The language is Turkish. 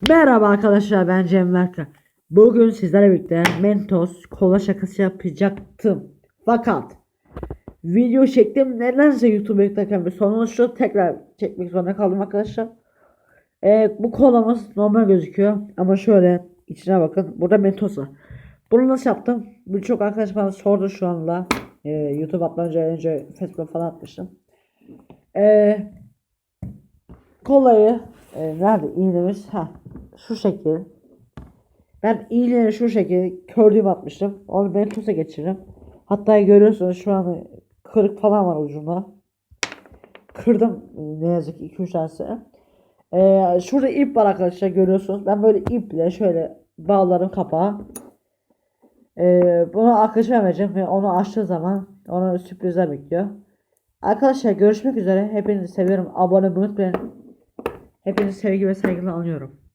Merhaba arkadaşlar ben Cem Berka. Bugün sizlerle birlikte Mentos kola şakası yapacaktım. Fakat video çektim nedense YouTube yüklerken bir oluştu. Tekrar çekmek zorunda kaldım arkadaşlar. Ee, bu kolamız normal gözüküyor ama şöyle içine bakın. Burada Mentos var. Bunu nasıl yaptım? Birçok arkadaş bana sordu şu anda. Ee, YouTube atmadan önce Facebook falan atmıştım. Ee, kolayı e, nerede iğnemiz ha şu şekil ben iğneyi şu şekil kördüğüm atmıştım onu Mentos'a geçiririm hatta görüyorsunuz şu an kırık falan var ucunda kırdım ne yazık ki 2-3 tanesi ee, şurada ip var arkadaşlar görüyorsunuz ben böyle iple şöyle bağlarım kapağı ee, bunu arkadaşıma vereceğim ve onu açtığı zaman ona sürprizler bekliyor Arkadaşlar görüşmek üzere. Hepinizi seviyorum. Abone olmayı unutmayın. Hepinizi sevgi ve saygıyla anıyorum.